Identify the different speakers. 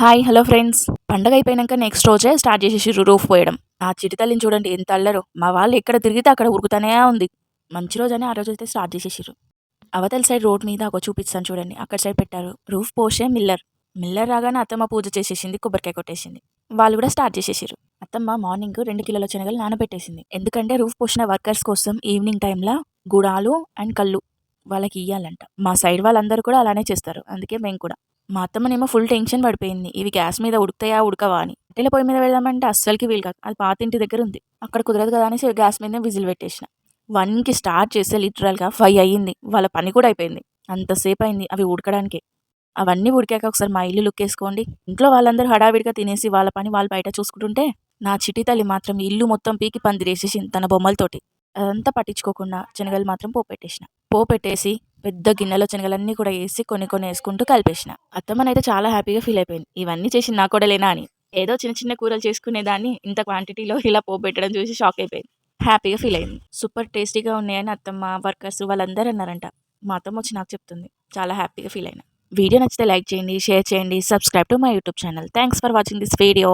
Speaker 1: Hi hello friends. పండగ అయిపోయినాక next రోజే స్టార్ట్ చేసేసిర్రు రూఫ్ పోయడం. ఆ చిటి తల్లిని చూడండి ఎంత అల్లరు. మా వాళ్ళు ఎక్కడ తిరిగితే అక్కడ ఉరుకుతానే ఉంది. మంచి రోజు అని ఆ రోజు అయితే స్టార్ట్ చేసేసారు అవతల సైడ్ రోడ్ మీద ఒక చూపిస్తాను చూడండి. అక్కడ సైడ్ పెట్టారు. రూఫ్ పోసే మిల్లర్. మిల్లర్ రాగానే అత్తమ్మ పూజ చేసేసింది కొబ్బరికాయ కొట్టేసింది. వాళ్ళు కూడా స్టార్ట్ చేసేసారు అత్తమ్మ మార్నింగ్ రెండు కిలోల శనగలు నానబెట్టేసింది. ఎందుకంటే రూఫ్ పోసిన వర్కర్స్ కోసం ఈవినింగ్ టైంలో గుడాలు అండ్ కళ్ళు వాళ్ళకి ఇయ్యాలంట. మా సైడ్ వాళ్ళందరూ కూడా అలానే చేస్తారు. అందుకే మేము కూడా. మా అత్తమ్మనేమో ఫుల్ టెన్షన్ పడిపోయింది. ఇవి గ్యాస్ మీద ఉడుకుతాయా ఉడకవా అని. కట్టెల పొయ్యి మీద వెళ్దామంటే అస్సలకి వీలు కాదు. అది పాత ఇంటి దగ్గర ఉంది. అక్కడ కుదరదు కదా అనేసి గ్యాస్ మీద విజిల్ పెట్టేసిన. వన్కి స్టార్ట్ చేస్తే లిటరల్గా ఫైవ్ అయ్యింది. వాళ్ళ పని కూడా అయిపోయింది. అంతసేపు అయింది అవి ఉడకడానికి. అవన్నీ ఉడికాక ఒకసారి మా ఇల్లు లుక్ వేసుకోండి. ఇంట్లో వాళ్ళందరూ హడావిడిగా తినేసి వాళ్ళ పని వాళ్ళు బయట చూసుకుంటుంటే నా చిటి తల్లి మాత్రం ఇల్లు మొత్తం పీకి పందిరేసేసింది తన బొమ్మలతోటి. అదంతా పట్టించుకోకుండా శనగలు మాత్రం పోపెట్టేసిన. పోపెట్టేసి పెద్ద గిన్నెలో శనగలన్నీ కూడా వేసి కొన్ని కొన్ని వేసుకుంటూ కలిపేసిన. అత్తమ్మనైతే చాలా హ్యాపీగా ఫీల్ అయిపోయింది. ఇవన్నీ చేసి నా కూడా లేనా అని. ఏదో చిన్న చిన్న కూరలు చేసుకునేదాన్ని ఇంత క్వాంటిటీలో ఇలా పోపెట్టడం చూసి షాక్ అయిపోయింది. హ్యాపీగా ఫీల్ అయింది. సూపర్ టేస్టీగా ఉన్నాయని అత్తమ్మ వర్కర్స్ వాళ్ళందరూ అన్నారంట. మా అత్తమ్మ వచ్చి నాకు చెప్తుంది. చాలా హ్యాపీగా ఫీల్ అయినా. వీడియో నచ్చితే లైక్ చేయండి షేర్ చేయండి subscribe to my YouTube channel. Thanks for watching this video.